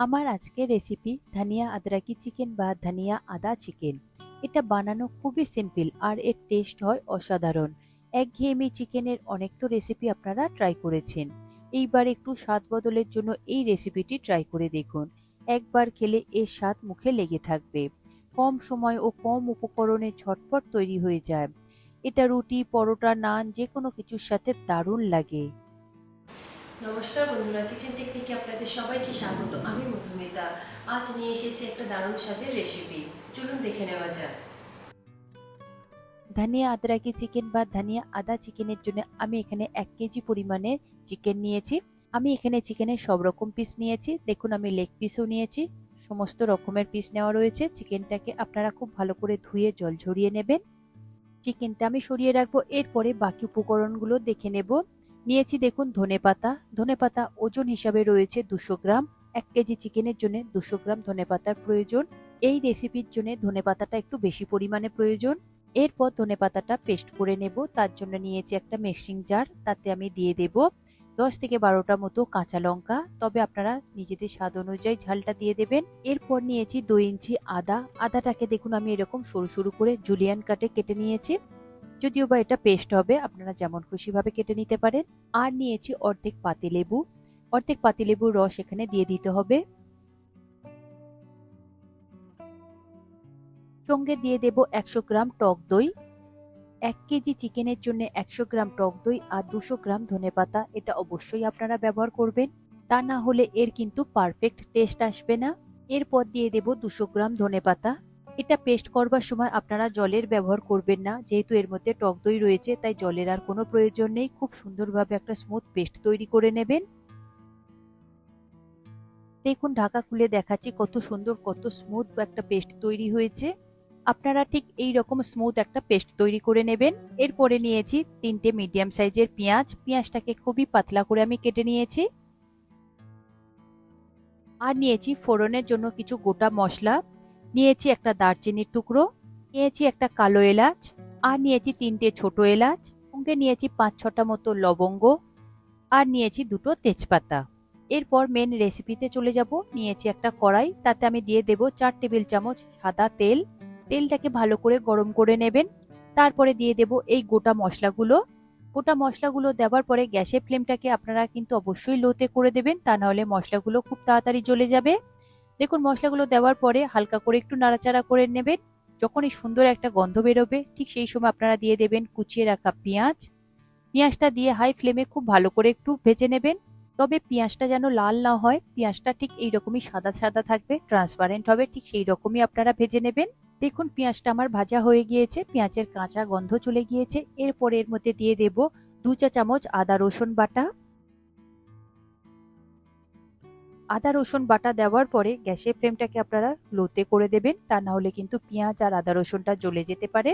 আমার আজকের recipe dhania আদরাকি chicken বা ধানিয়া আদা চিকেন এটা বানানো খুবই সিম্পল আর এর টেস্ট হয় অসাধারণ। একঘেয়েমি চিকেনের অনেক তো রেসিপি আপনারা ট্রাই করেছেন। এইবার একটু স্বাদ বদলের জন্য এই রেসিপিটি ট্রাই করে দেখুন। একবার খেলে এর স্বাদ মুখে লেগে থাকবে। কম সময় ও কম উপকরণে ঝটপট তৈরি হয়ে যায়। এটা রুটি, পরোটা, নান যে কোনো কিছুর সাথে দারুণ লাগে। নমস্কার বন্ধুরা কিচেন টেকনিকে আপনাদের সবাইকে স্বাগত। আমি মধুমিতা। আজ নিয়ে এসেছি একটা দারুণ স্বাদের রেসিপি চলুন দেখে নেওয়া যাক। ধানিয়া আদরাকি চিকেন বা ধানিয়া আদা চিকেনের জন্য আমি এখানে এক কেজি পরিমাণে চিকেন নিয়েছি। আমি এখানে চিকেনের সব রকম পিস নিয়েছি। দেখুন, আমি লেগ পিসও নিয়েছি। সমস্ত রকমের পিস নেওয়া রয়েছে। চিকেনটাকে আপনারা খুব ভালো করে ধুয়ে জল ঝরিয়ে নেবেন। চিকেনটা আমি সরিয়ে রাখব। এরপরে বাকি উপকরণগুলো দেখে নেব। নিয়েছি দেখুন ধনে পাতা। ধনে পাতা ওজন হিসাবে রয়েছে দুশো গ্রাম। এক কেজি চিকেনের জন্য দুশো গ্রাম ধনে পাতার প্রয়োজন। এই রেসিপির জন্য ধনে পাতাটা একটু বেশি পরিমাণে প্রয়োজন। এরপর ধনে পাতাটা পেস্ট করে নেব। তার জন্য নিয়েছি একটা মিক্সিং জার। তাতে আমি দিয়ে দেব দশ থেকে বারোটা মতো কাঁচা লঙ্কা। তবে আপনারা নিজেদের স্বাদ অনুযায়ী ঝালটা দিয়ে দেবেন। এরপর নিয়েছি দুই ইঞ্চি আদা। আদাটাকে দেখুন আমি এরকম সরু সরু করে জুলিয়ান কাটে কেটে নিয়েছি। যদিও বা এটা পেস্ট হবে, আপনারা যেমন খুশিভাবে কেটে নিতে পারেন। আর নিয়েছি অর্ধেক পাতিলেবু অর্ধেক পাতিলেবুর রস এখানে দিয়ে দিতে হবে। সঙ্গে দিয়ে দেব একশো গ্রাম টক দই। এক কেজি চিকেনের জন্য একশো গ্রাম টক দই আর দুশো গ্রাম ধনেপাতা এটা অবশ্যই আপনারা ব্যবহার করবেন। তা না হলে এর কিন্তু পারফেক্ট টেস্ট আসবে না। এরপর দিয়ে দেব দুশো গ্রাম ধনেপাতা এটা পেস্ট করবার সময় আপনারা জলের ব্যবহার করবেন না। যেহেতু এর মধ্যে টক দই রয়েছে, তাই জলের আর কোনো প্রয়োজন নেই। খুব সুন্দরভাবে একটা স্মুথ পেস্ট তৈরি করে নেবেন। দেখুন, ঢাকা খুলে দেখাচ্ছি কত সুন্দর, কত স্মুথ একটা পেস্ট তৈরি হয়েছে। আপনারা ঠিক এই রকম স্মুথ একটা পেস্ট তৈরি করে নেবেন। এরপরে নিয়েছি তিনটে মিডিয়াম সাইজের পেঁয়াজ। পেঁয়াজটাকে খুবই পাতলা করে আমি কেটে নিয়েছি। আর নিয়েছি ফোড়নের জন্য কিছু গোটা মশলা। নিয়েছি একটা দারচিনির টুকরো, নিয়েছি একটা কালো এলাচ, আর নিয়েছি তিনটে ছোট এলাচ, সঙ্গে নিয়েছি পাঁচ ছটা মতো লবঙ্গ, আর নিয়েছি দুটো তেজপাতা। এরপর মেন রেসিপিতে চলে যাব। নিয়েছি একটা কড়াই, তাতে আমি দিয়ে দেব চার টেবিল চামচ সাদা তেল। তেলটাকে ভালো করে গরম করে নেবেন। তারপরে দিয়ে দেব এই গোটা মশলাগুলো। গোটা মশলাগুলো দেওয়ার পরে গ্যাসের ফ্লেমটাকে আপনারা কিন্তু অবশ্যই লোতে করে দেবেন, তা নাহলে মশলাগুলো খুব তাড়াতাড়ি জ্বলে যাবে। দেখুন মশলাগুলো দেওয়ার পরে হালকা করে একটু নাড়াচাড়া করে নেবেন। যখনই সুন্দর একটা গন্ধ বেরোবে, ঠিক সেই সময় আপনারা দিয়ে দেবেন কুচিয়ে রাখা পেঁয়াজ। পেঁয়াজটা দিয়ে হাই ফ্লেমে খুব ভালো করে একটু ভেজে নেবেন। তবে পেঁয়াজটা যেন লাল না হয়, পেঁয়াজটা ঠিক এই রকমই সাদা সাদা থাকবে, ট্রান্সপারেন্ট হবে, ঠিক সেই রকমই আপনারা ভেজে নেবেন। দেখুন পেঁয়াজটা আমার ভাজা হয়ে গিয়েছে, পেঁয়াজের কাঁচা গন্ধ চলে গিয়েছে। এরপর এর মধ্যে দিয়ে দেব দু চা চামচ আদা রসুন বাটা। আদা, রসুন বাটা দেওয়ার পরে গ্যাসের ফ্লেমটাকে আপনারা লোতে করে দেবেন। তা না হলে কিন্তু পেঁয়াজ আর আদা, রসুনটা জ্বলে যেতে পারে।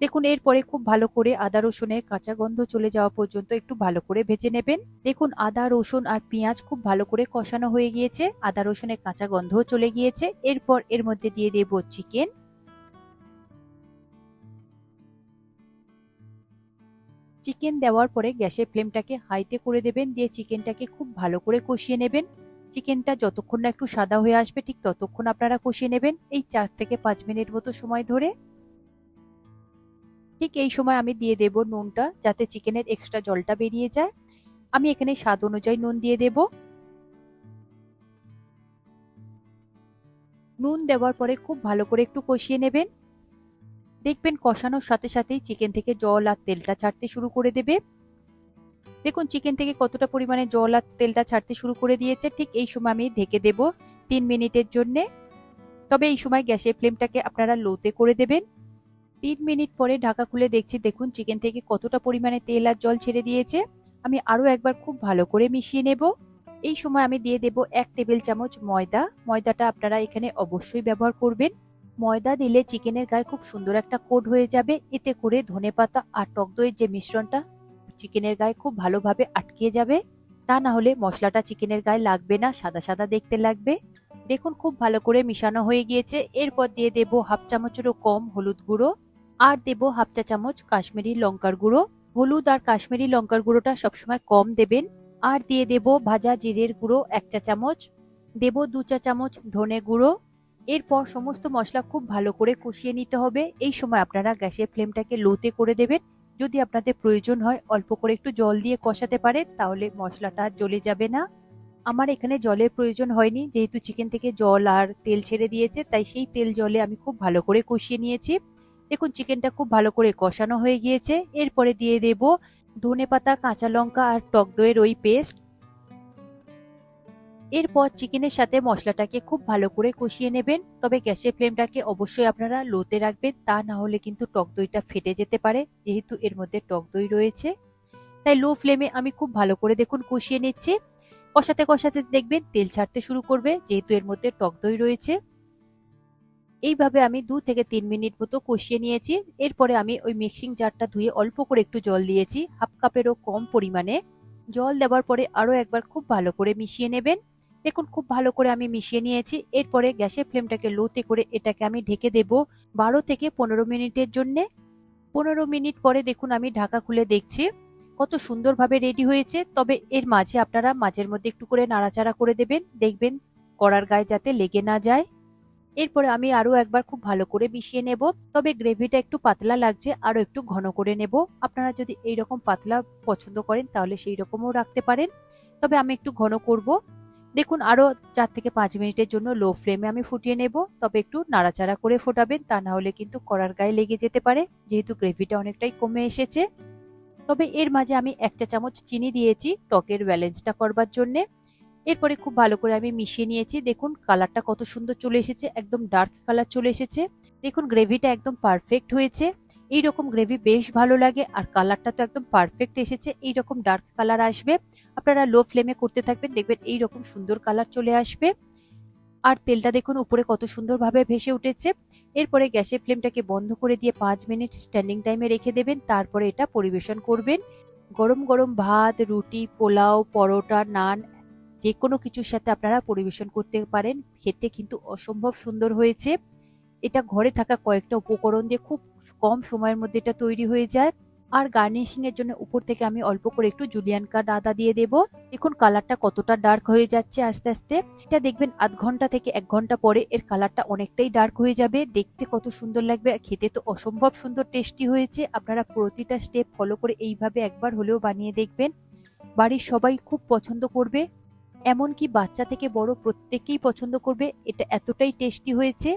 দেখুন, এরপরে খুব ভালো করে আদা রসুনের কাঁচা গন্ধ চলে যাওয়া পর্যন্ত একটু ভালো করে ভেজে নেবেন। দেখুন, আদা, রসুন আর পেঁয়াজ খুব ভালো করে কষানো হয়ে গিয়েছে। আদা রসুনের কাঁচা গন্ধও চলে গিয়েছে। এরপর এর মধ্যে দিয়ে দেব চিকেন। চিকেন দেওয়ার পরে গ্যাসের ফ্লেমটাকে হাইতে করে দেবেন। দিয়ে চিকেনটাকে খুব ভালো করে কষিয়ে নেবেন। চিকেনটা যতক্ষণ না একটু সাদা হয়ে আসবে, ঠিক ততক্ষণ আপনারা কষিয়ে নেবেন এই চার থেকে পাঁচ মিনিট মতো সময় ধরে। ঠিক এই সময় আমি দিয়ে দেব নুনটা যাতে চিকেনের এক্সট্রা জলটা বেরিয়ে যায়। আমি এখানে স্বাদ অনুযায়ী নুন দিয়ে দেব। নুন দেওয়ার পরে খুব ভালো করে একটু কষিয়ে নেবেন। দেখবেন কষানোর সাথে সাথেই চিকেন থেকে জল আর তেলটা ছাড়তে শুরু করে দেবে। দেখুন চিকেন থেকে কতটা পরিমাণে জল আর তেলটা ছাড়তে শুরু করে দিয়েছে, ঠিক এই সময় আমি ঢেকে দেব তিন মিনিটের জন্যে। তবে এই সময় গ্যাসের ফ্লেমটাকে আপনারা লোতে করে দেবেন। তিন মিনিট পরে ঢাকা খুলে দেখছি, দেখুন চিকেন থেকে কতটা পরিমাণে তেল আর জল ছেড়ে দিয়েছে। আমি আরও একবার খুব ভালো করে মিশিয়ে নেব। এই সময় আমি দিয়ে দেব এক টেবিল চামচ ময়দা। ময়দাটা আপনারা এখানে অবশ্যই ব্যবহার করবেন। ময়দা দিলে চিকেনের গায়ে খুব সুন্দর একটা কোড হয়ে যাবে। এতে করে ধনেপাতা আর টক দইয়ের যে মিশ্রণটা চিকেনের গায়ে খুব ভালোভাবে আটকে যাবে। তা না হলে মশলাটা চিকেনের গায়ে লাগবে না, সাদা সাদা দেখতে লাগবে। দেখুন খুব ভালো করে মিশানো হয়ে গিয়েছে। এরপর দিয়ে দেব হাফ চামচেরও কম হলুদ গুঁড়ো। আর দেব হাফ চা চামচ কাশ্মীরি লঙ্কার গুঁড়ো। হলুদ আর কাশ্মীরি লঙ্কার গুঁড়োটা সবসময় কম দেবেন। আর দিয়ে দেব ভাজা জিরের গুঁড়ো এক চা চামচ। দেব দু চা চামচ ধনে গুঁড়ো। এরপর সমস্ত মশলা খুব ভালো করে কষিয়ে নিতে হবে। এই সময় আপনারা গ্যাসের ফ্লেমটাকে লোতে করে দেবেন। যদি আপনাদের প্রয়োজন হয়, অল্প করে একটু জল দিয়ে কষাতে পারেন, তাহলে মশলাটা জ্বলে যাবে না। আমার এখানে জলের প্রয়োজন হয়নি, যেহেতু চিকেন থেকে জল আর তেল ছেড়ে দিয়েছে, তাই সেই তেল জলে আমি খুব ভালো করে কষিয়ে নিয়েছি। দেখুন, চিকেনটা খুব ভালো করে কষানো হয়ে গিয়েছে। এরপরে দিয়ে দেব ধনে পাতা কাঁচা লঙ্কা আর টক দইয়ের ওই পেস্ট। এরপর চিকেনের সাথে মশলাটাকে খুব ভালো করে কষিয়ে নেবেন। তবে গ্যাসের ফ্লেমটাকে অবশ্যই আপনারা লোতে রাখবেন, তা না হলে কিন্তু টক দইটা ফেটে যেতে পারে, যেহেতু এর মধ্যে টক দই রয়েছে। তাই লো ফ্লেমে আমি খুব ভালো করে দেখুন কষিয়ে নিচ্ছি। কষাতে কষাতে দেখবেন তেল ছাড়তে শুরু করবে, যেহেতু এর মধ্যে টক দই রয়েছে। এইভাবে আমি দু থেকে তিন মিনিট মতো কষিয়ে নিয়েছি। এরপরে আমি ওই মিক্সিং জারটা ধুয়ে অল্প করে একটু জল দিয়েছি, হাফ কাপেরও কম পরিমাণে। জল দেওয়ার পরে আরও একবার খুব ভালো করে মিশিয়ে নেবেন। দেখুন, খুব ভালো করে আমি মিশিয়ে নিয়েছি। এরপরে গ্যাসের ফ্লেমটাকে লোতে করে এটাকে আমি ঢেকে দেব বারো থেকে পনেরো মিনিটের জন্যে। পনেরো মিনিট পরে দেখুন, আমি ঢাকা খুলে দেখছি। কত সুন্দরভাবে রেডি হয়েছে। তবে এর মাঝে আপনারা মাঝের মধ্যে একটু করে নাড়াচাড়া করে দেবেন। দেখবেন কড়ার গায়ে যাতে লেগে না যায়। এরপরে আমি আরও একবার খুব ভালো করে মিশিয়ে নেব। তবে গ্রেভিটা একটু পাতলা লাগছে, আরও একটু ঘন করে নেব। আপনারা যদি এই রকম পাতলা পছন্দ করেন, তাহলে সেই রকমও রাখতে পারেন। তবে আমি একটু ঘন করব। দেখুন আরও চার থেকে পাঁচ মিনিটের জন্য লো ফ্লেমে আমি ফুটিয়ে নেব। তবে একটু নাড়াচাড়া করে ফোটাবেন, তা না হলে কিন্তু কড়ার গায়ে লেগে যেতে পারে, যেহেতু গ্রেভিটা অনেকটাই কমে এসেছে। তবে এর মাঝে আমি এক চা চামচ চিনি দিয়েছি টকের ব্যালেন্সটা করবার জন্যে। এরপরে খুব ভালো করে আমি মিশিয়ে নিয়েছি। দেখুন, কালারটা কত সুন্দর চলে এসেছে, একদম ডার্ক কালার চলে এসেছে। দেখুন, গ্রেভিটা একদম পারফেক্ট হয়েছে। এই রকম গ্রেভি বেশ ভালো লাগে, আর কালারটা তো একদম পারফেক্ট এসেছে এই রকম ডার্ক কালার আসবে। আপনারা লো ফ্লেমে করতে থাকবেন, দেখবেন এই রকম সুন্দর কালার চলে আসবে। আর তেলটা দেখুন, উপরে কত সুন্দরভাবে ভেসে উঠেছে। এরপরে গ্যাসের ফ্লেমটাকে বন্ধ করে দিয়ে পাঁচ মিনিট স্ট্যান্ডিং টাইমে রেখে দেবেন, তারপরে এটা পরিবেশন করবেন। গরম গরম ভাত, রুটি, পোলাও, পরোটা, নান যে কোনো কিছুর সাথে আপনারা পরিবেশন করতে পারেন। খেতে কিন্তু অসম্ভব সুন্দর হয়েছে। এটা ঘরে থাকা কয়েকটা উপকরণ দিয়ে খুব কম সময়ের মধ্যে এটা তৈরি হয়ে যায়। আর গার্নিশিং এর জন্য উপর থেকে আমি অল্প করে একটু জুলিয়ান কার্ড আদা দিয়ে দেব। দেখুন কালারটা কতটা ডার্ক হয়ে যাচ্ছে আস্তে আস্তে। এটা দেখবেন আধ ঘণ্টা থেকে এক ঘণ্টা পরে এর কালারটা অনেকটাই ডার্ক হয়ে যাবে। দেখতে কত সুন্দর লাগবে খেতে তো অসম্ভব সুন্দর টেস্টি হয়েছে। আপনারা প্রতিটা স্টেপ ফলো করে এইভাবে একবার হলেও বানিয়ে দেখবেন। বাড়ির সবাই খুব পছন্দ করবে। এমনকি বাচ্চা থেকে বড় প্রত্যেকেই পছন্দ করবে। এটা এতটাই টেস্টি হয়েছে।